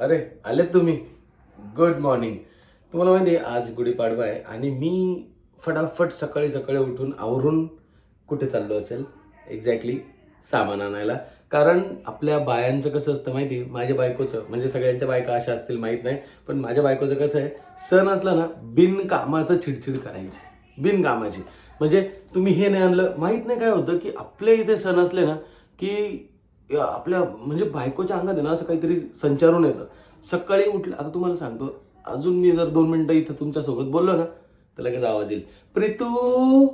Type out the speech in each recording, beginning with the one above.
अरे आले तुम्ही. गुड मॉर्निंग तुम्हाला माहिती आहे आज गुढीपाडवा आहे आणि मी फटाफट सकाळी सकाळी उठून आवरून कुठे चाललो असेल? एक्झॅक्टली सामान आणायला. कारण आपल्या बायांचं कसं असतं माहिती आहे? माझ्या बायकोचं म्हणजे सगळ्यांच्या बायका अशा असतील माहीत नाही पण माझ्या बायकोचं कसं आहे सण असला ना बिनकामाचं चिडचिड करायची. बिनकामाची. म्हणजे तुम्ही हे नाही आणलं माहीत नाही काय होतं की आपल्या इथे सण असले ना की आपल्या म्हणजे बायकोच्या अंगात आहे ना असं काहीतरी संचारून येतं. सकाळी उठलं आता तुम्हाला सांगतो अजून मी जर दोन मिनिटं इथं तुमच्यासोबत बोललो ना तर लगेच आवाज येईल. प्रीतू!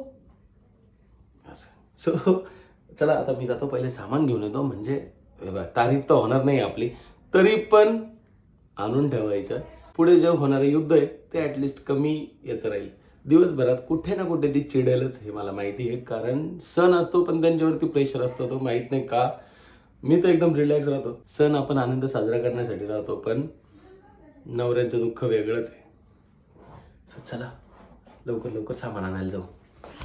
असं. सो चला आता मी जातो पहिले सामान घेऊन येतो म्हणजे तारीफ तर होणार नाही आपली तरी पण आणून ठेवायचं. पुढे जे होणारं युद्ध आहे ते ॲटलिस्ट कमी याचं राहील. दिवसभरात कुठे ना कुठे ती चिडेलच हे मला माहिती आहे कारण सण असतो पण त्यांच्यावरती प्रेशर असतो तो माहीत नाही का. मी तर एकदम रिलॅक्स राहतो. सण आपण आनंद साजरा करण्यासाठी राहतो पण नवऱ्यांचं दुःख वेगळंच आहे. सो चला लवकर लवकर सामान आणायला जाऊ.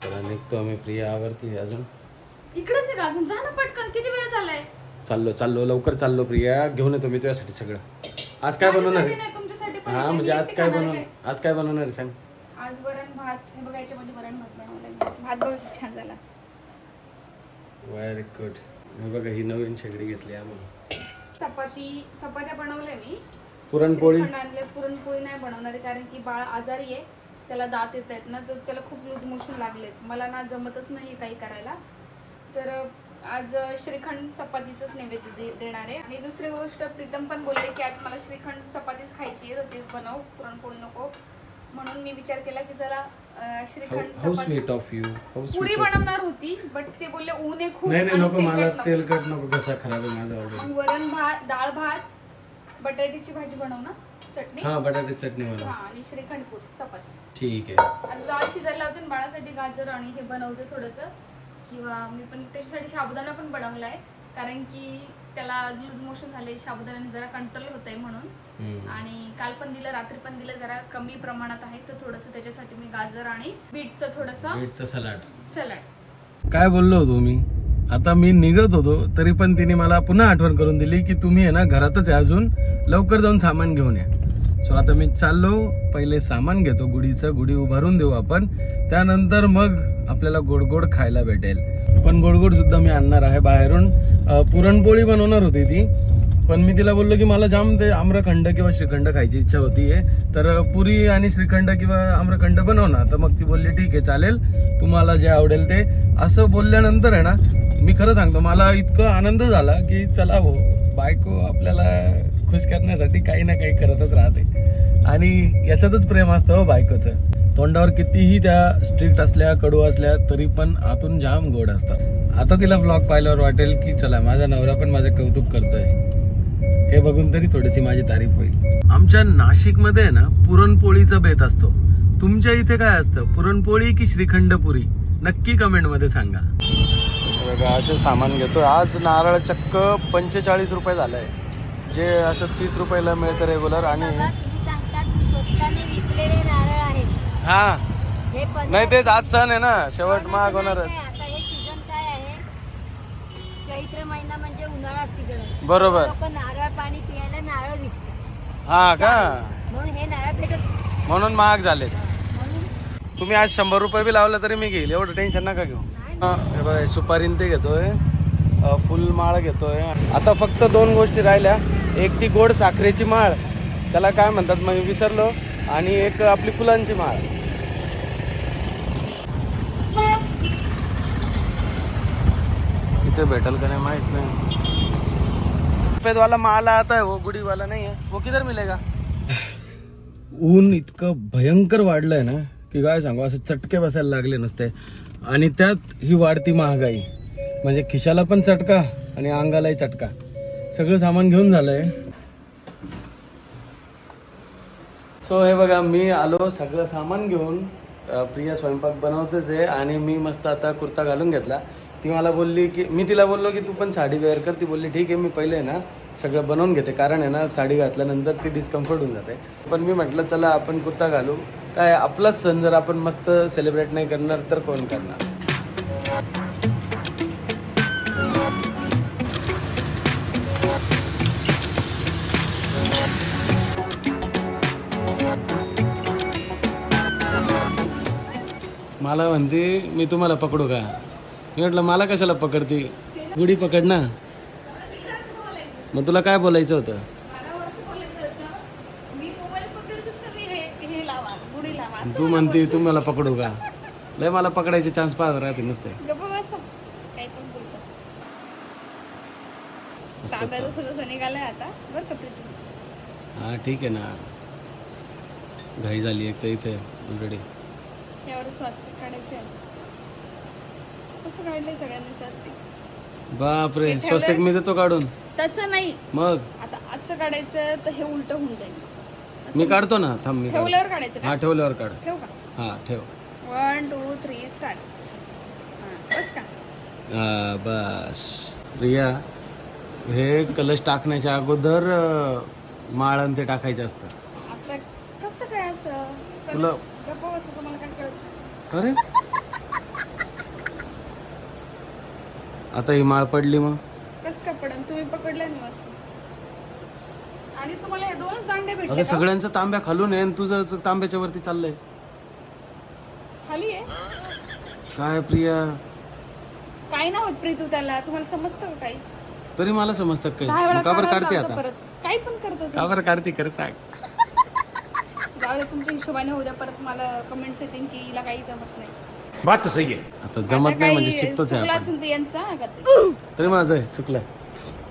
चला निघतो आम्ही. प्रिया आवरती अजून. इकडेच आहे का अजून? जा ना पटकन. किती वेळ झालाय? चाललो चाललो. लवकर चाललो प्रिया. घेऊन येतो मी तुझ्यासाठी सगळं. आज काय बनवणार माझ्यासाठी आहे? नाही, तुमच्यासाठी पण हा. म्हणजे आज काय बनवणार? आज काय बनवणार आहे? सांग? आज वरण भात. हे बघा याच्यामध्ये वरण भात बनवलाय. भात बघ किती छान झाला. व्हेरी गुड बघा ही नवीन शेगडी घेतली आम्ही. चपाती चपात्या बनवल्या मी. पुरणपोळी? आणले पुरणपोळी नाही बनवणार कारण की बाळ आजारी आहे. त्याला दात येत आहेत ना तर त्याला खूप लूज मोशन लागलेत. मला ना जमतच नाही काही करायला. तर आज श्रीखंड चपातीच नैवेद्य दे- देणार आहे. आणि दुसरी गोष्ट प्रीतम पण बोलले की आज मला श्रीखंड चपातीच खायची आहे तर तेच बनव. पुरणपोळी नको. म्हणून मी विचार केला की चला हाऊ स्वीट ऑफ यू पुरी बनवणार होती बट ते बोलले ऊन आहे खूप नाही नाही आणि नको मला तेलकट नको. तेलकट नको कसा खराब आहे माझा ऑर्डर मग वरण भात डाळ भात बटाट्याची भाजी बनव ना चटणी. हा बटाटे चटणी हा बनव आणि श्रीखंड चपाती. ठीक आहे. आता डाळ शिजायला लावते आणि बाळासाठी गाजर आणि हे बनवते थोडंसं. किंवा मी पण त्याच्यासाठी साबुदाणा पण बनवलाय कारण की त्याला लूज मोशन झाले साबुदाण्याने जरा कंट्रोल होत आहे म्हणून. आणि काल पण दिलं रात्री पण दिलं जरा कमी प्रमाणात आहे तर थोडंसं त्याच्यासाठी मी गाजर आणि बीटचं थोडंसं बीटचं सलाड. सलाड. काय बोललो होतो मी? आता मी निघत होतो तरी पण तिने मला पुन्हा आठवण करून दिली की तुम्ही आहे ना घरातच आहे अजून लवकर जाऊन सामान घेऊन या. सो आता मी चाललो पहिले सामान घेतो गुढीचं गुढी उभारून देऊ आपण. त्यानंतर मग आपल्याला गोड गोड खायला भेटेल. पण गोड गोड सुद्धा मी आणणार आहे बाहेरून. पुरणपोळी बनवणार होती ती. पण मी तिला बोललो की मला जाम ते आम्रखंड किंवा श्रीखंड खायची इच्छा होती आहे. तर पुरी आणि श्रीखंड किंवा आम्रखंड बनव ना तर मग ती बोलली ठीक आहे चालेल. तुम्हाला जे आवडेल ते. असं बोलल्यानंतर आहे ना मी खरं सांगतो मला इतकं आनंद झाला की चला हो बायको आपल्याला खुश करण्यासाठी काही ना काही करतच राहते. आणि याच्यातच प्रेम असतं हो बायकोचं. तोंडावर कितीही त्या स्ट्रिक्ट असल्या कडू असल्या तरी पण आतून जाम गोड असतात. आता तिला ब्लॉग पाहिल्यावर वाटेल की चला माझा नवरा पण माझं कौतुक करतोय. हे बघून तरी थोडीशी माझी तारीफ होईल. आमच्या नाशिकमध्ये ना पुरणपोळीचा बेत असतो. तुमच्या इथे काय असतं? पुरणपोळी की श्रीखंड पुरी नक्की कमेंटमध्ये सांगा. बघा असे सामान घेतोय आज नारळ चक्क पंचेचाळीस रुपये झालंय. जे असं तीस रुपयाला मिळतं रेग्युलर आणि हा. हे पंधरा- नाही तेच आज सण आहे ना. शेवट नाही, महाग नाही, होणारच. काय, आता हे सीझन काय आहे? चैत्र महिना म्हणजे उन्हाळा सीझन बरोबर. लोक नारळ पाणी पियायला नारळ विकतात. हा का? म्हणून हे नारळ भेटत म्हणून महाग झाले म्हणून तुम्ही आज शंभर रुपये बी लावलं तरी मी घेईल. एवढं टेन्शन नका घेऊ. हा, हे बघा सुपारीन ते घेतोय. अ, फुलमाळ घेतोय. आता फक्त दोन गोष्टी राहिल्या. एक ती गोड साखरेची माळ. त्याला काय म्हणतात मग विसरलो. आणि एक आपली फुलांची माळ. इथे भेटल का नाही माहीत नाही. सफेद वाला माला आता है वो गुड़ी वाला नहीं है वो किधर मिलेगा? ऊन इतकं भयंकर वाढलंय ना की काय सांगू असं चटके बसायला लागले नसते. आणि त्यात ही वाढती महागाई. म्हणजे खिशाला पण चटका आणि अंगालाही चटका. सगळं सामान घेऊन झालंय. सो हे बघा मी आलो सगळं सामान घेऊन प्रिया स्वयंपाक बनवतेच आहे आणि मी मस्त आता कुर्ता घालून घेतला. ती मला बोलली की मी तिला बोललो की तू पण साडी वेअर कर. ती बोलली ठीक आहे मी पहिले आहे ना सगळं बनवून घेते. कारण आहे ना साडी घातल्यानंतर ती डिस्कम्फर्ट होऊन जाते. पण मी म्हटलं चला आपण कुर्ता घालू. काय आपलाच सण जर आपण मस्त सेलिब्रेट नाही करणार तर कोण करणार? मला म्हणते मी तुम्हाला पकडू का? मी म्हटलं मला कशाला पकडते? गुढी पकड ना. मग तुला काय बोलायचं होतं? तू म्हणते तुम्हाला पकडू का? लय मला पकडायचे चान्स पाहत राहते नसते. हा ठीक आहे ना. घाई झाली एक तर इथे ऑलरेडी यावर स्वास्तिक काढायचे आहे. कसं काढलंय सगळ्यांनी स्वास्तिक बापरे ठेवलंय. स्वस्तिक मी देतो काढून. तसं नाही. मग? आता असं काढायचं तर हे उलट होऊन जाईल. असं मी काढतो ना. थांब मी काढतो. ठेवल्यावर काढायचं हा ठेवल्यावर काढ. ठेव का? हा ठेव. वन टू थ्री स्टार्ट बस का? हा, बस. प्रिया हे कलश टाकण्याच्या अगोदर अं, माळण ते टाकायचं असतं. आता कसं काय असं? तुला- बसा तुम्हाला काय कळत अरे. आता ही माळ पडली मग. कसं काय पडन? तुम्ही पकडलं मस्त आणि तुम्हाला हे दोनच दांडे भेटले का? सगळ्यांचं तांब्या खालून आहे आणि तुझं तांब्याच्या वरती चाललंय. खाली आहे? काय प्रिया? काय ना होत प्रीतू त्याला. तुम्हाला समजतं का काही? तरी मला समजतं काही? दहा वेळा मग का बरं काढायला काढते लावतं आता? परत. काही पण करतो का बरं काढते? खरं सांग. जाऊ तुमच्या हिशोबाने उद्या परत मला कमेंट्स येतील की हिला काही जमत नाही. बात तो सही है आता जमत नाही म्हणजे शिकतोच आहे आपण. असेल तर यांचा हा का ते? तरी माझं आहे चुकलं.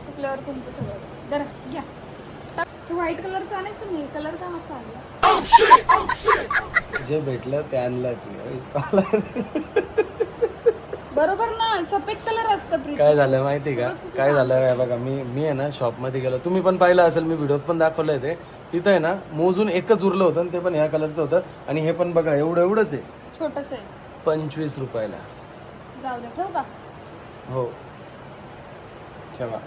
चुकल्यावर तुमचं सगळं. जरा घ्या. ते व्हाईट कलरचं आणायचं नाही कलर का असा आणला जे भेटलं ते आणलं बरोबर ना सफेद कलर असतं प्रीती. काय झालं माहिती का? काय झालं आहे बघा मी मी आहे ना शॉपमध्ये गेलो. तुम्ही पण पाहिलं असेल मी व्हिडिओत पण दाखवलंय ते तिथं आहे ना मोजून एकच उरलं होतं आणि ते पण ह्या कलरचं होतं. आणि हे पण बघा एवढं एवढंच आहे. छोटस आहे. पंचवीस रुपयाला. जाऊ दे ठेवू का? हो. ठेवा.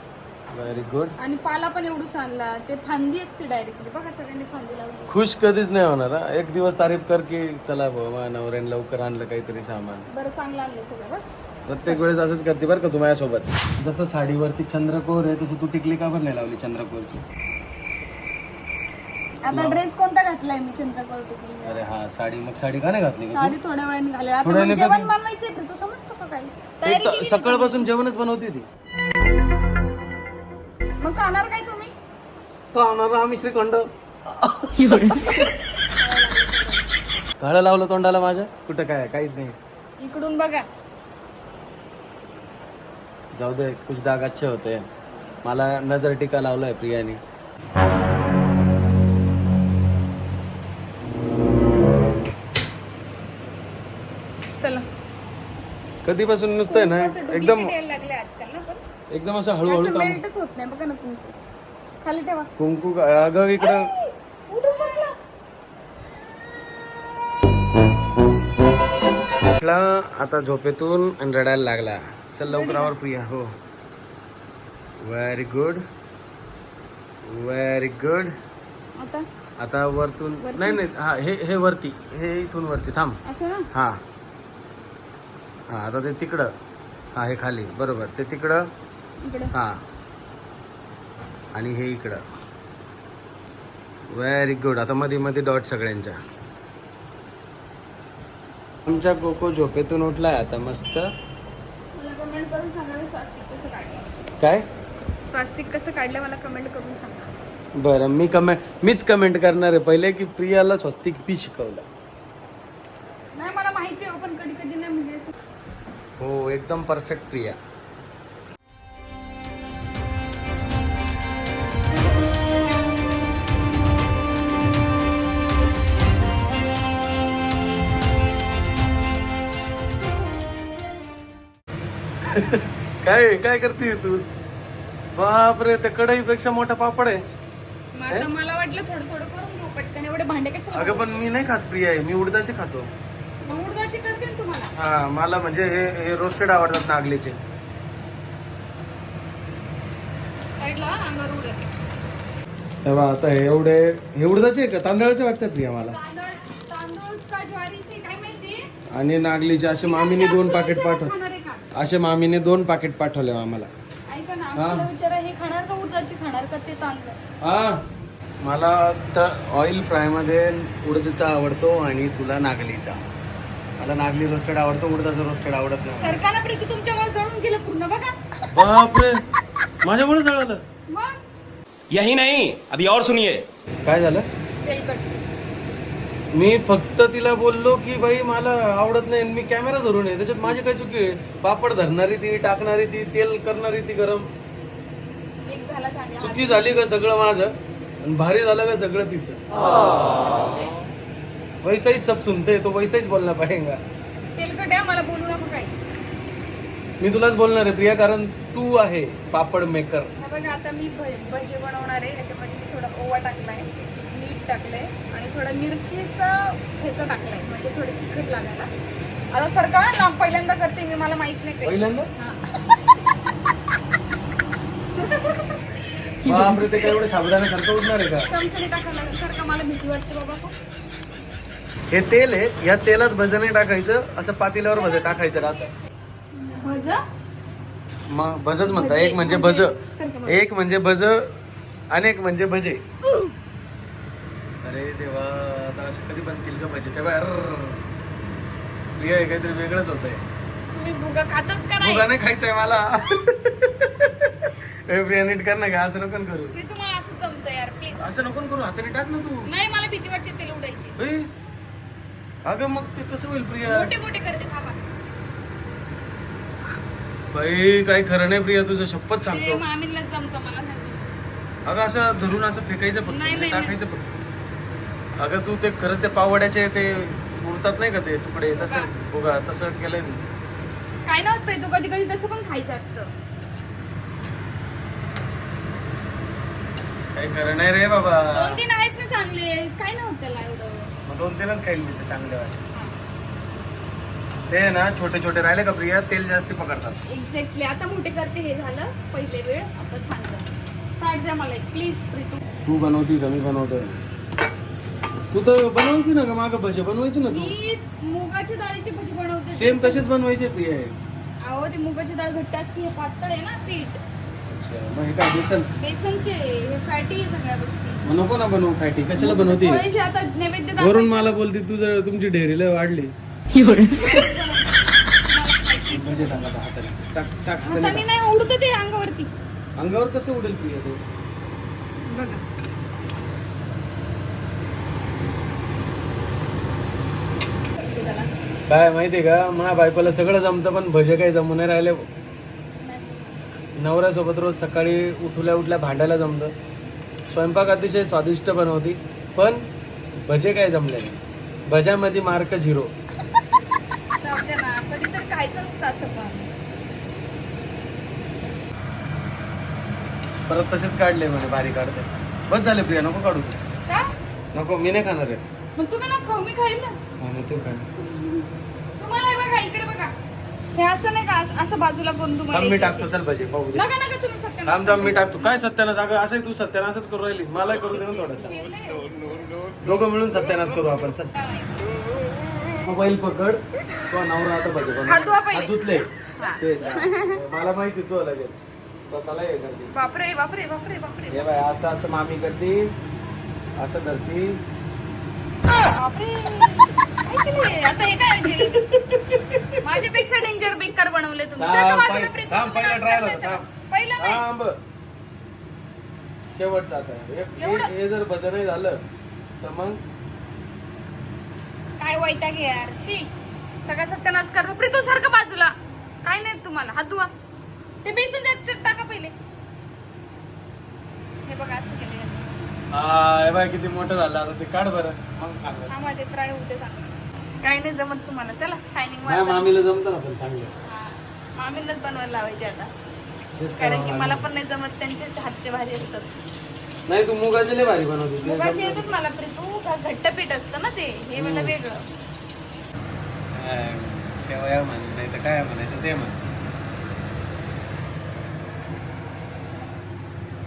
व्हेरी गुड आणि पाला पण एवढंच आणला. ते फांदी असते डायरेक्टली बघा सगळ्यांनी फांदी लावली. खुश कधीच नाही होणार हा. एक दिवस तारीफ कर की चला बाबा नवऱ्याने लवकर आणलं काहीतरी सामान. बरं चांगलं आणलं सगळं बस. प्रत्येक वेळेस असंच करते बरं का तू माझ्यासोबत. जसं साडीवरती चंद्रकोर आहे तसं तू टिकली का बरं नाही लावली चंद्रकोरची? आता ड्रेस कोणता घातलाय मी चंद्रकोर टिकली अरे हा साडी मग साडी का नाही घातली का साडी थोड्या वेळाने घाले आता थोड्या मला वेळाने जेवण बनवायचंय समजतं का काही? तू तयारी त- केली सकाळपासून जेवणच बनवते ती. मग खाणार काय तुम्ही? खाणार आम्ही श्रीखंड. काळं लावलं तोंडाला माझ्या? कुठं काय काहीच नाही. इकडून बघा. जाऊ दे कुछ दाग अच्छे होते. मला नजर टिका लावलाय प्रियाने. कधीपासून नुसतं आहे ना एकदम duplicate यायला लागले आजकाल ना पण? एकदम असं हळूहळू असं काम मेल्टच होत नाही बघा ना कुंकू. खाली ठेवा. कुंकू अगं इकडं उठून बसला. उठला आता झोपेतून आणि रडायला लागला. चल लवकर आवर प्रिया हो. व्हेरी गुड व्हेरी गुड आता? आता वरतून नाही नाही हा हे हे वरती. हे इथून वरती. थांब. असं ना? हा. हा आता ते तिकडं. हा हे खाली. बरोबर. ते तिकडं. इकडे. हा. आणि हे इकडं. व्हेरी गुड आता मध्ये मध्ये डॉट सगळ्यांच्या. आमच्या कोको झोपेतून उठलाय आता मस्त. मला कमेंट करून सांगा मी स्वास्तिक कसं काढलं काय? स्वास्तिक कसं काढलं मला कमेंट करून सांगा. बरं मी कमेंट मीच कमेंट करणार आहे. पहिले की प्रियाला स्वस्तिक पी शिकवलं नाही मला माहिती आहे हो, पण कधी कधी नाही म्हणजे असं हो एकदम परफेक्ट प्रिया. काय काय करते तू? बापरे त्या कढईपेक्षा मोठा पापड आहे. मला वाटलं थोडं थोडं करून घेऊ पटकन. एवढे भांडे कशाला अगं पण मी नाही खात प्रिया आहे मी उडदाचे खातो. मग उडदाची करते ना तुम्हाला हा मला म्हणजे हे हे रोस्टेड आवडतात नागलीचे. तेव्हा आता हे एवढे हे उडदाचे आहे का? तांदळाचे वाटतं प्रिया मला. तांदूळ तांदूळ का ज्वारीचे काय माहिती? आणि नागलीचे असे मामीने दोन पाकिट पाठव खाणार आहे का? असे मामीने दोन पाकिट पाठवले आम्हाला. ऐका ना आम्हाला विचारा हे खाणार का उडदाची? खाणार का ते तांदूळ? हा. मला तर ऑइल फ्रायमध्ये उडदचा आवडतो आणि तुला नागलीचा. मला नागली रोस्टेड आवडतं उडदाचं रोस्टेड आवडत नाही. सरकाना प्रीतू तुमच्यामुळे जळून गेलं पूर्ण बघा. बापरे! माझ्यामुळे जळालं. मग? यही नहीं अभी और सुनिए. काय झालं? तेलकट मी फक्त तिला बोललो की बाई मला आवडत नाही आणि मी कॅमेरा धरून आहे. त्याच्यात माझी काय चुकी आहे? पापड धरणारी ती टाकणारी ती तेल करणारी ती गरम. एक झाला चांगला हात. चुकी झाली का सगळं माझं? आणि भारी झालं का सगळं तिचं? वैसाही सब सुनते तो वैसाहीच बोलना पाहिजे तेलकट आहे मला बोलू नको काही. मी तुलाच बोलणार आहे प्रिया कारण तू आहे पापड मेकर हा बघा आता मी भ- भजी बनवणार आहे याच्यामध्ये मी थोडा ओवा टाकलाय मीठ टाकलंय आणि थोडा मिरचीचा ह्याचा टाकलाय म्हणजे थोडे तिखट लागायला. आता सरका ना पहिल्यांदा करते मी मला माहीत नाही काही पहिल्यांदा? हा. सरका, सरका, सरका. बापरे ते काय एवढं साबुदाण्यासारखं उठणार आहे का? चमच्याने टाकायला लागेल सरका मला भीती वाटते बाबा. खूप. हे तेल आहे या तेलात भजन नाही टाकायचं असं पातेल्यावर भज टाकायचं राहतं. भजच म्हणता एक म्हणजे भज एक म्हणजे भज अनेक म्हणजे भजे. अरे देवा आता असं कधी बनतील का भजे? तेव्हा हे काहीतरी वेगळंच होत आहे भुगा नाही? भुगा नाही खायचंय मला. प्रिया नीट कर ना का असं नको करू. असं जमतं यार प्लीज असं नको करू हाताने टाक ना तू. नाही मला भीती वाटते तेल उडायची. अगं मग ते कसं होईल प्रिया? मोठे मोठे करते थांबा. बाई काही खरं नाही प्रिया तुझं शपथ ते सांगतो. मामीला जमतं मला नाही जमत. अगं असं धरून असं फेकायचं फक्त नाही, म्हणजे नाही, टाकायचं फक्त. अगं तू ते खरंच ते पावड्याचे ते उडतात नाही का ते तुकडे? तसं बघा तसं केलंय मी. काय नव्हतं तू कधी कधी तसं पण खायचं असतं. काही खरं नाही रे बाबा. दोन तीन आहेत ना चांगले. काय नव्हतं त्याला एवढं? मग दोन तीनच खाईल मी ते चांगले वाले. ते ना छोटे छोटे राहिले का प्रिया तेल जास्ती पकडतात. एक्झॅक्टली आता मोठे करते हे झालं पहिले वेळ आता छान कर. ताट द्या मला एक प्लीज प्रीतू. तू बनवती का मी बनवतो तू तर बनवती ना का मागं भजे बनवायची ना तू? मी मुगाची डाळीची भजी बनवते. सेम तसेच बनवायचे प्रिया. हे. अहो ती मुगाची डाळ घट्ट असते हे पातळ आहे ना पीठ. अच्छा, मग हे काय बेसन? बेसनचे हे फॅटी आहे सगळ्या गोष्टी. मग नको ना बनवू फॅटी कशाला बनवते? पोळीचे आता नैवेद्य वरून. मला बोलते तू जर तुमची ढेरीला वाढली. भजे टाका आता हाताने. टाक टाक हाताने हाताने टाक. नाही उडतं ते अंगावरती. अंगावर कसं उडेल तू? बघा. ते झाला. काय माहितीये का माझ्या बायकोला सगळं जमतं पण भजे काही जमू नाही राहिले. नवऱ्यासोबत रोज सकाळी उठल्या उठल्या भांडायला जमतं. स्वयंपाक अतिशय स्वादिष्ट बनवती पण भजे काय जमले नाही. भज्यामध्ये मार्क झिरो. परत तसेच काढले म्हणे भारी काढते. बस झाले प्रिया नको काढू नको मी नाही खाणार आहे. मग तुम्ही ना खाऊ मी खाईल ना. मग तू खा. तुम्हाला बघा इकडे बघा. हे असं नाही का असं- असं बाजूला करून तुम्हाला थांब मी एक- टाकतो चल भजे पाहू दे. नका नका तुम्ही सत्यानाश थांब थांब मी टाकतो. काय सत्यानाश? अगं असं तू सत्यानाशच करू राहिली. मला करू दे ना थोडस. दोघं मिळून सत्यानाश करू आपण चल. मोबाईल पकड. तो नवरा आता भजे. हात धुवा पहिले. हात धुतले हा. ते मला माहिती तू लगेच. स्वतःला हे करते. बापरे बापरे बापरे बापरे. हे बाय असं असं मामी करते असं धरती बापरे. काय केलंय? आता हे काय? माझ्यापेक्षा डेंजर बेकार बनवले तुम्ही. थांब, बाजूला थांब, पहिला असं trial करताय होता, सगळं. थांब. पहिलं नाही. थांब. शेवटचं आता. हे- एवढं? हे हे जर भजन नाही झालं तर मग? काय वैताग आहे यार. शी. सगळं सत्यानाश कर. प्रीतू सारखं बाजूला. काय नाही तुम्हाला. हात धुवा. ते बेसन द्या ते टाका पहिले. हे बघा असं केलं हा, हे बाय किती मोठं झालं. आता ते काढ बरं. मग सांग हा माझे फ्राय होते चांगलं काय नाही जमत तुम्हाला. चला शायनिंग माझ्या मामीला जमतं ना पण चांगलं. मामीलाच बनवायला लावायचे आता. तेच कारण करावं की लागेल. मला पण नाही जमत त्यांचे हातचे भाजी असतात. नाही तू मुगाचे लय भारी बनवते. ते मुगाचे जमतं. येतात मला का घट्ट पीठ असतं ना ते. हे मला हम्म. वेगळं. काय, शेवया म्हण नाही तर काय म्हणायचं ते म्हण.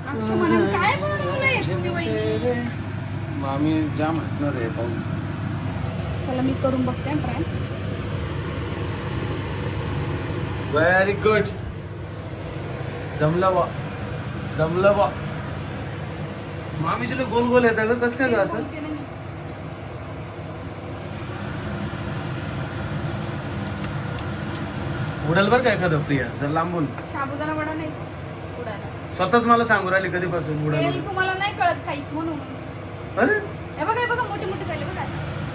असं काय बनवलंय तुम्ही वहिनी? मामी जाम हसणार आहे पाहून. चला मी करून बघते ट्राय. व्हेरी गुड जमलं बा जमलं बा मामीचे लय गोल गोल येतं ग कसं काय ग असं उडाल बरं का एखादं प्रिया? जर लांबून. साबुदाणा वडा नाही उडायला. स्वतःच मला सांगू राहिली कधीपासून उडाल तुम्हाला नाही कळत काहीच म्हणून. अरे? हे बघा हे बघा मोठे मोठे झाले बघा.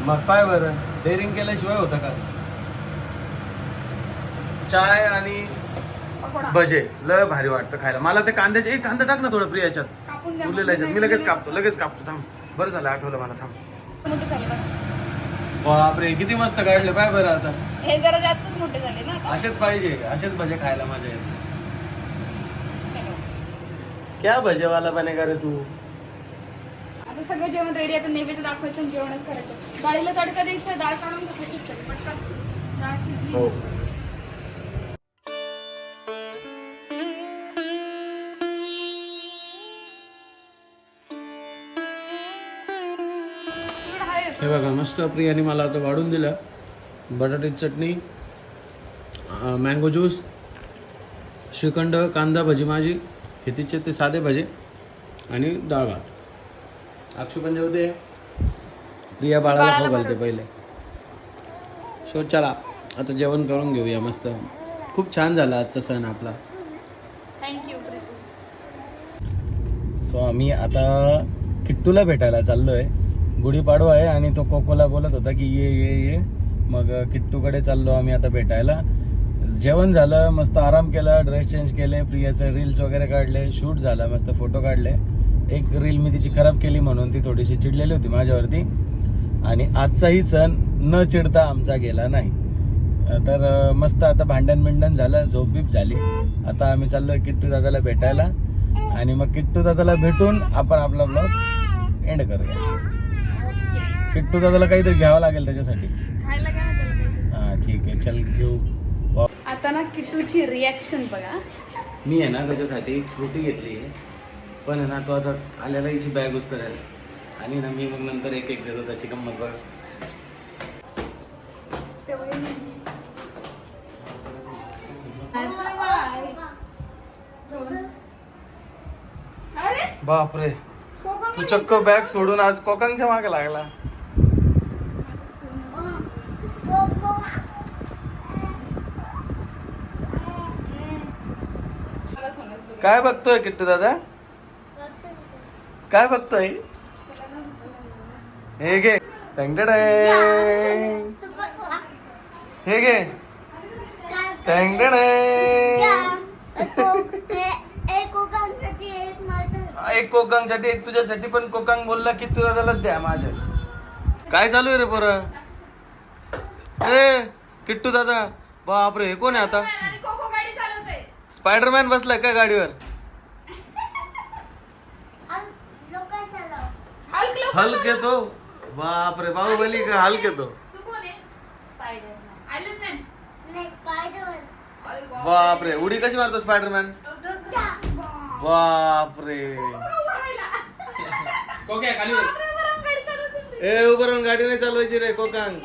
मग पाय बरं? डेअरिंग केल्याशिवाय होतं का? चाय आणि भजे. लय भारी वाटतं खायला. मला ते कांद्याचे एक कांदा टाक ना थोडं प्रिया याच्यात. उरलेला याच्यात. मी लगेच कापतो लगेच कापतो. थांब. बरं झालं आठवलं मला थांब. बापरे किती मस्त काढले. पाय बरं आता. हे जरा जास्तच मोठे झाले ना असेच पाहिजे असेच भजे खायला मजा येते. क्या भजेवाला बनेगा रे तू? आता सगळं जेवण रेडी आता नैवेद्य दाखवायचं आणि जेवणच करायचं. डाळीला तडका द्यायचं डाळ काढून तशीच पटकन. डाळ हो. तीळ हे बघा मस्त प्रियाने मला आता वाढून दिलं. बटाट्याची चटणी मँगो ज्यूस श्रीखंड कांदा भजी माझी. हे तिचे ते साधे भजे आणि डाळ भात. अक्षू पण जेवते प्रिया बाळाला खाऊ घालते पहिले. सो चला आता जेवण करून घेऊया मस्त. खूप छान झाला आजचा सण आपला. थँक्यू सो आम्ही आता किट्टूला भेटायला चाललोय. गुढीपाडवा आहे आणि तो कोकोला बोलत होता की ये ये ये. मग किट्टूकडे चाललो आम्ही आता भेटायला. जेवण झालं मस्त आराम केला ड्रेस चेंज केले प्रियाचे रील्स वगैरे काढले शूट झाला मस्त फोटो काढले. एक रील मी तिची खराब केली म्हणून ती थोडीशी चिडलेली होती माझ्यावरती. आणि आजचाही सण न चिडता आमचा गेला नाही. तर अं, मस्त आता भांडण बिंडण झालं झोपबीप झाली. आता आम्ही चाललोय किट्टू दादाला भेटायला. आणि मग किट्टू दादाला भेटून आपण आपला ब्लॉग एंड करूया. किट्टू दादाला काहीतरी घ्यावं लागेल त्याच्यासाठी. हा ठीक आहे. चल घेऊ. आता ना किट्टूची रिॲक्शन बघा. मी आहे ना त्याच्यासाठी फ्रुटी घेतली आहे. पण आहे ना तो आता आल्याला हिची बॅग उचलायला आणि ना मी मग नंतर एक एक देतो त्याची गंमत बघ. बापरे. तू चक्क बॅग सोडून आज कोकांच्या मागे लागला. काय बघतोय किट्टू दादा? काय बघतोय? हे घे. टँगटँग. हे घे. टँगटँग. एक कोकांगसाठी एक तुझ्यासाठी पण कोकांग बोलला की तू दादाला द्या माझ्या. काय चालू आहे रे पोरं? ए किट्टू दादा बापरे हे कोण आहे आता? स्पायडरमॅन बसलाय का गाडीवर? हल्क लोक हल्क येतो बापरे बाहुबली का हल्क तू कोण आहे? स्पायडरमॅन आयरन मॅन बापरे उडी कशी मारतो स्पायडरमॅन बापरे ए उभं राहून गाडी नाही चालवायची रे कोकांग.